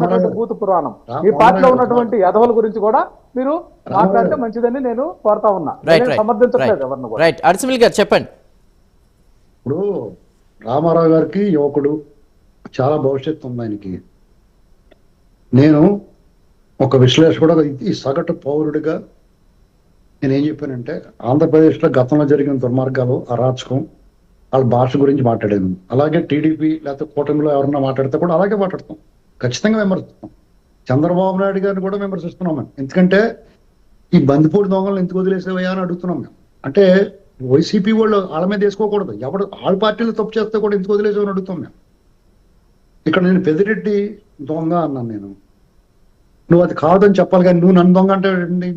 ఉన్నటువంటి భూత పురాణం. మీ పార్టీలో ఉన్నటువంటి యదవల గురించి కూడా మీరు మాట్లాడితే మంచిదని నేను కోరుతా ఉన్నా. సమర్థించట్లేదు ఎవరిని కూడా. రైట్ అడిసిమిల్ గారు చెప్పండి. ఇప్పుడు రామారావు గారికి యువకుడు చాలా భవిష్యత్తు ఉంది ఆయనకి. నేను ఒక విశ్లేషకుడుగా ఈ సగటు పౌరుడిగా నేను ఏం చెప్పానంటే ఆంధ్రప్రదేశ్లో గతంలో జరిగిన దుర్మార్గాలు అరాచకం వాళ్ళ భాష గురించి మాట్లాడాను. అలాగే టీడీపీ లేకపోతే కూటమిలో ఎవరన్నా మాట్లాడితే కూడా అలాగే మాట్లాడతాం. ఖచ్చితంగా విమర్శిస్తాం చంద్రబాబు నాయుడు గారిని కూడా విమర్శిస్తున్నాం మేము. ఎందుకంటే ఈ బందిపూడి దొంగలను ఎందుకు వదిలేసేవయ్యా అని అడుగుతున్నాం మేము. అంటే వైసీపీ వాళ్ళు వాళ్ళ మీద వేసుకోకూడదు. ఎవడు వాళ్ళ పార్టీలు తప్పు చేస్తే కూడా ఎందుకు వదిలేసేవని అడుగుతాం మేము. ఇక్కడ నేను పెదిరెడ్డి దొంగ అన్నాను నేను. నువ్వు అది కాదని చెప్పాలి కానీ నువ్వు నన్ను దొంగ అంటే?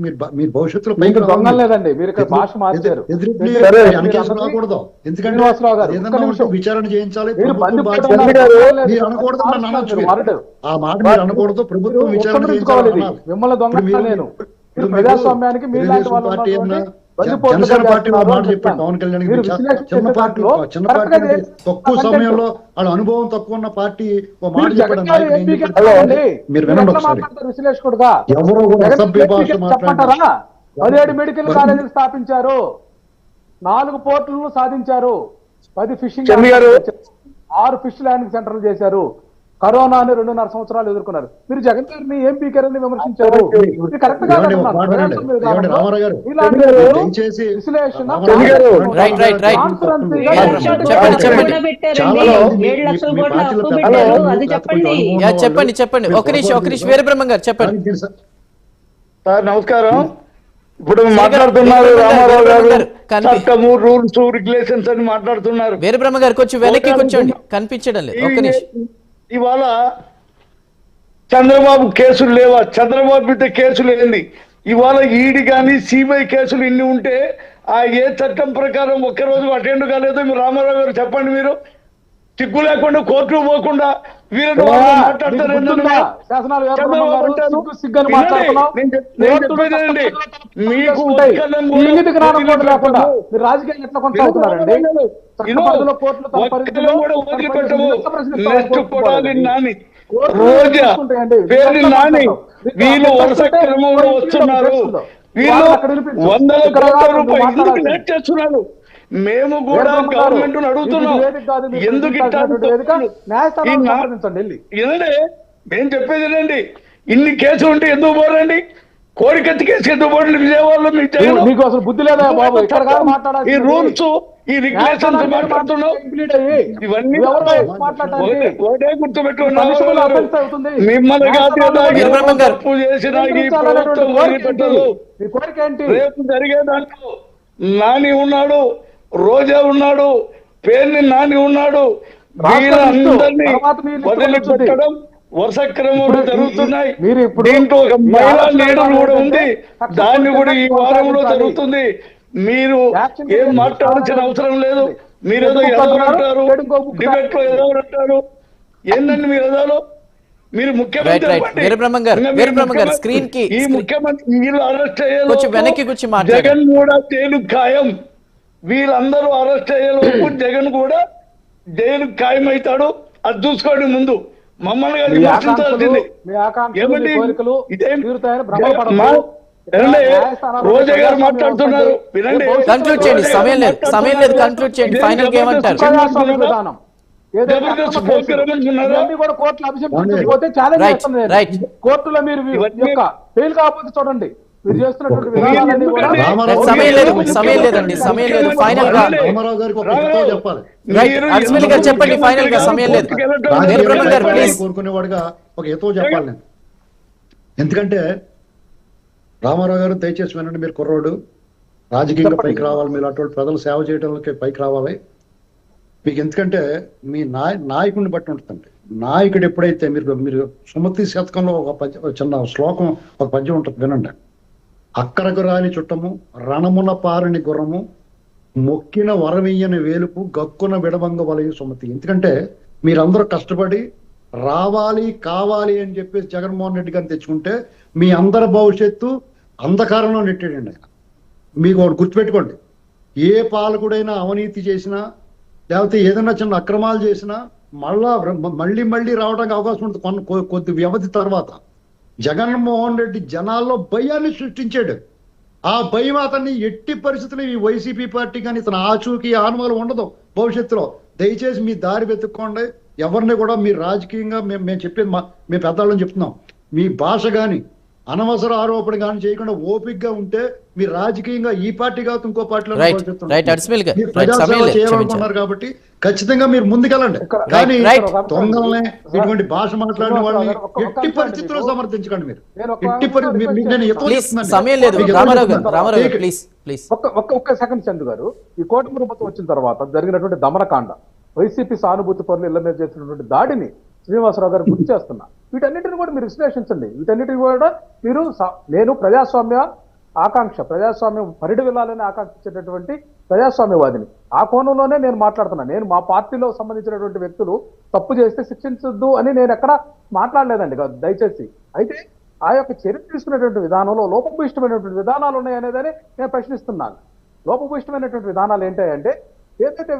మీరు మీరు భవిష్యత్తులో పైకి రావాలి. లేదండి మీరు ఇక్కడ భాష మార్చారు మీరు రాకూడదు ఎందుకంటే నిమిషం. విచారణ చేయించాలి మీరు. మీరు అనకూడదు అనొచ్చు మీరు మీరు. ఆ మాట మీరు అనకూడదు ప్రభుత్వం మీరు విచారణ. చేయించాలి మిమ్మల్ని దొంగ మీరు- నేను మీరు ప్రజాస్వామ్యానికి మీ లాంటి తెలుగుదేశం వాళ్ళు పార్టీ జనసేన మాట చెప్పాడు. పవన్ కళ్యాణ్ చిన్న చిన్న పార్టీ తక్కువ. సమయంలో వాళ్ళ అనుభవం తక్కువ ఉన్న పార్టీ మాట చెప్పాడు. మీరు వినండి ఒకసారి ఎవరో కూడా అసభ్య భాష మాట్లాడారు. పదిహేడు మెడికల్ కాలేజీలు స్థాపించారు నాలుగు పోర్టులను సాధించారు పది ఫిషింగ్. ఆరు ఫిష్ ల్యాండింగ్ సెంటర్లు చేశారు కరోనాని రెండున్నర సంవత్సరాలు ఎదుర్కొన్నారు. మీరు జగన్ గారిని ఏం పీకరని విమర్శించారు? కరెక్ట్గా ఒక చెప్పండి, చెప్పండి. ఒక నిమిషం ఒక నిమిషం. వీరబ్రహ్మం గారు చెప్పండి? సార్ నమస్కారం. ఇప్పుడు మాట్లాడుతున్నారు రామారావు గారు. చట్టము రూల్స్ రెగ్యులేషన్స్ అని మాట్లాడుతున్నారు. వీరబ్రహ్మ గారు కొంచెం వెనక్కి కూర్చోండి. కనిపించడం లేదు. ఒక్క నిమిషం. ఇవాళ చంద్రబాబు కేసులు లేవా? చంద్రబాబు మీద కేసులు ఏంది ఇవాళ ఈడి కానీ సిబిఐ కేసులు ఇన్ని ఉంటే ఆ ఏ చట్టం ప్రకారం ఒక్కరోజు అటెండ్ కాలేదో? మీరు రామారావు గారు చెప్పండి మీరు. సిగ్గు లేకుండా కోర్టు పోకుండా వీళ్ళని వాళ్ళు రాజకీయాలు ఎట్లా కొనసాగుతున్నారండి రోజా. పేరు నాని. వరుస. క్రమంలో వస్తున్నారు. వీళ్ళు. వందల కోట్ల రూపాయలు. ఎందుకు. లేట్ చేస్తున్నారు? మేము కూడా గవర్నమెంట్ అడుగుతున్నాం. ఎందుకు మేము చెప్పేది ఏంటండి ఇన్ని కేసులు ఉంటే ఎందుకు పోరండి? కోరికత్తి కేసు ఎందుకు పోరండి? విజయవాడలో మీకు అసలు బుద్ధి లేదా బాబు? ఈ. రూల్స్ ఈ రిగ్యులేషన్స్ మాట్లాడుతున్నావు కంప్లీట్ అయ్యి ఇవన్నీ ఒకటే- మిమ్మల్ని కాదు. తప్పు చేసినా ఈ ప్రభుత్వం రేపు జరిగే దాంట్లో నాని ఉన్నాడు. రోజా ఉన్నాడు పేర్ని నాని ఉన్నాడు. వీళ్ళందరినీ వదిలిపెట్టడం వరుస క్రమంలో జరుగుతున్నాయి. మీరు ఇప్పుడు దీంట్లో ఒక మహిళా లీడర్ కూడా ఉంది. దాన్ని కూడా ఈ వారంలో. జరుగుతుంది. మీరు ఏం. మాట్లాడాల్సిన అవసరం లేదు. మీరు ఏదో ఎందుకు ఎదవరు అంటున్నారు? అంటారు? ఎందుకు ఒప్పుకుంటారు? డిబేట్లో ఎదవరు అంటారు? ఏందండి మీరు ఎదాలో మీరు ముఖ్యమంత్రి స్క్రీన్ కి- ఈ వీళ్ళు అరెస్ట్. జగన్ కూడా జైలు ఖాయం వీళ్ళందరూ అరెస్ట్ అయ్యేలోపు జగన్ కూడా జైలు ఖాయమవుతాడు. అది చూసుకోండి ముందు. మమ్మల్ని విమర్శించాల్సింది ఏమండి? ఇదేం రోజా గారు మాట్లాడుతున్నారు. వినండి. Conclude చేయండి, సమయం లేదు, సమయం లేదు, conclude చేయండి. గా ఏమంటారు? కూడా కోర్టులు మీరు ఫెయిల్ కాకపోతే చూడండి. మీరు చేస్తున్నటువంటి మీరు విధానాలన్నీ కూడా ఎందుకండి? రామారావు సమయం లేదు, గారు- సమయం లేదండి, సమయం లేదు. Final గా- రామారావు గారికి ఒక హితవు చెప్పాలి. Right. మీరు అర్చమల్లి గారు చెప్పండి, final గా సమయం లేదు. కోర్టుకి వెళ్ళటం రాజకీయ వీరబ్రహ్మం గారు, నాయకుడిని please. కోరుకునేవాడుగా ఒక హితవు చెప్పాలి నేను. ఎందుకంటే రామారావు గారు దయచేసి వినండి మీరు కుర్రోడు. రాజకీయంగా పైకి రావాలి మీరు అటువంటి ప్రజలు సేవ చేయడానికి పైకి రావాలి. మీకు ఎందుకంటే మీ నాయ నాయకుడిని బట్టి ఉంటుందండి. నాయకుడు ఎప్పుడైతే మీరు మీరు సుమతి శతకంలో ఒక పద్య ఒక చిన్న శ్లోకం ఒక పద్యం ఉంటుంది వినండి. అక్కరకు రాని చుట్టము రణమున పారని గుర్రము మొక్కిన వరమియ్యని వేలుపు గక్కున విడవంగ వలయ సుమతి. ఎందుకంటే మీరందరూ కష్టపడి రావాలి కావాలి అని చెప్పేసి జగన్మోహన్ రెడ్డి గారిని తెచ్చుకుంటే మీ అందరి భవిష్యత్తు అంధకారంలో నెట్టాడండి ఆయన మీకు ఒకటి గుర్తుపెట్టుకోండి. ఏ పాలకుడైనా అవినీతి చేసినా లేకపోతే ఏదైనా చిన్న అక్రమాలు చేసినా మళ్ళా మళ్ళీ మళ్ళీ రావడానికి అవకాశం ఉంటుంది. కొన్న కొ- కొద్ది వ్యవధి తర్వాత. జగన్మోహన్ రెడ్డి జనాల్లో భయాన్ని సృష్టించాడు. ఆ భయం అతన్ని ఎట్టి పరిస్థితులు ఈ వైసీపీ పార్టీ కానీ ఇతను ఆచూకీ ఆనవాలు ఉండదు భవిష్యత్తులో. దయచేసి మీ దారి వెతుక్కోండి. ఎవరిని కూడా మీ రాజకీయంగా మేము మేము చెప్పేది మా మేము పెద్దవాళ్ళని చెప్తున్నాం. మీ భాష కానీ అనవసర ఆరోపణ కానీ చేయకుండా ఓపికగా ఉంటే మీ రాజకీయంగా ఈ పార్టీ కాదు ఇంకో పార్టీలో. మీరు. ప్రజాసేవ. చేయాలనుకున్నారు కాబట్టి ఖచ్చితంగా మీరు ముందుకెళ్ళండి. కానీ. దొంగల్ని ఇటువంటి భాష మాట్లాడిన వాళ్ళని ఎట్టి పరిస్థితుల్లో. సమర్థించకండి మీరు. ఎట్టి పరిస్థితి మీరు- ఒక్క ఒక్క ఒక్క సెకండ్ చందు గారు. ఈ కూటమి ప్రభుత్వం వచ్చిన తర్వాత జరిగినటువంటి దమనకాండ వైసీపీ సానుభూతి పనులు ఇళ్ళ మీద చేసినటువంటి దాడిని శ్రీనివాసరావు గారు గుర్తు చేస్తున్నా. వీటన్నిటిని కూడా మీరు విశ్లేషించండి. వీటన్నిటిని కూడా మీరు నేను ప్రజాస్వామ్య ఆకాంక్ష ప్రజాస్వామ్యం పరిడి వెళ్ళాలని ఆకాంక్షించేటటువంటి ప్రజాస్వామ్యవాదిని. ఆ కోణంలోనే నేను మాట్లాడుతున్నా. నేను మా పార్టీలో సంబంధించినటువంటి వ్యక్తులు తప్పు చేస్తే శిక్షించొద్దు అని నేను ఎక్కడ మాట్లాడలేదండి. దయచేసి. అయితే ఆ యొక్క చర్య తీసుకునేటువంటి విధానంలో లోపభూయిష్టమైనటువంటి విధానాలు ఉన్నాయనేదని నేను ప్రశ్నిస్తున్నాను. లోపభూయిష్టమైనటువంటి విధానాలు ఏంటంటే ఏదైతే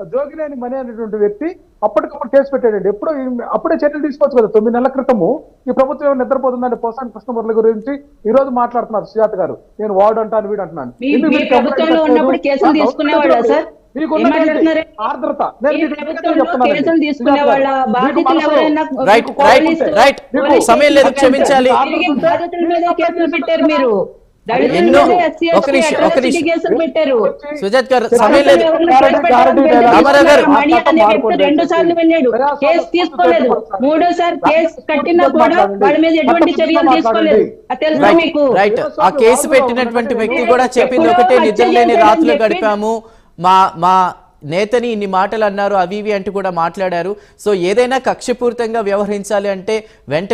జోగినేని మణి అనేటువంటి వ్యక్తి అప్పటికప్పుడు కేసు పెట్టాడండి. ఎప్పుడో అప్పుడే చర్యలు తీసుకోవచ్చు కదా. తొమ్మిది నెలల క్రితము ఈ ప్రభుత్వం ఏమో నిద్రపోతుందండి పోసాని కృష్ణమురళి గురించి ఈ రోజు మాట్లాడుతున్నారు సుజాత గారు. నేను వాడు అంటాను వీడు అంటున్నాను? ఆర్ద్రత. సమయం లేదు క్షమించాలి. ఎన్నో- ఒక నిమిషం, ఒక నిమిషం. పెట్టారు? సుజాత్ గారు సమయం లేదు. రామారావు గారు, రెండు సార్లు వెళ్ళాడు కేసు తీసుకోలేదు. మూడోసారి కేసు కట్టినా కూడా వాళ్ళ మీద ఎటువంటి చర్యలు తీసుకోలేదు. తెలుసా మీకు? రైట్ ఆ కేసు పెట్టినటువంటి వ్యక్తి కూడా చెప్పింది ఒకటే నిద్ర లేని రాత్రులు గడిపాము. మా మా నేతని ఇన్ని మాటలు అన్నారు అవి ఇవి అంటూ కూడా మాట్లాడారు. సో ఏదైనా కక్షపూరితంగా వ్యవహరించాలి అంటే వెంటనే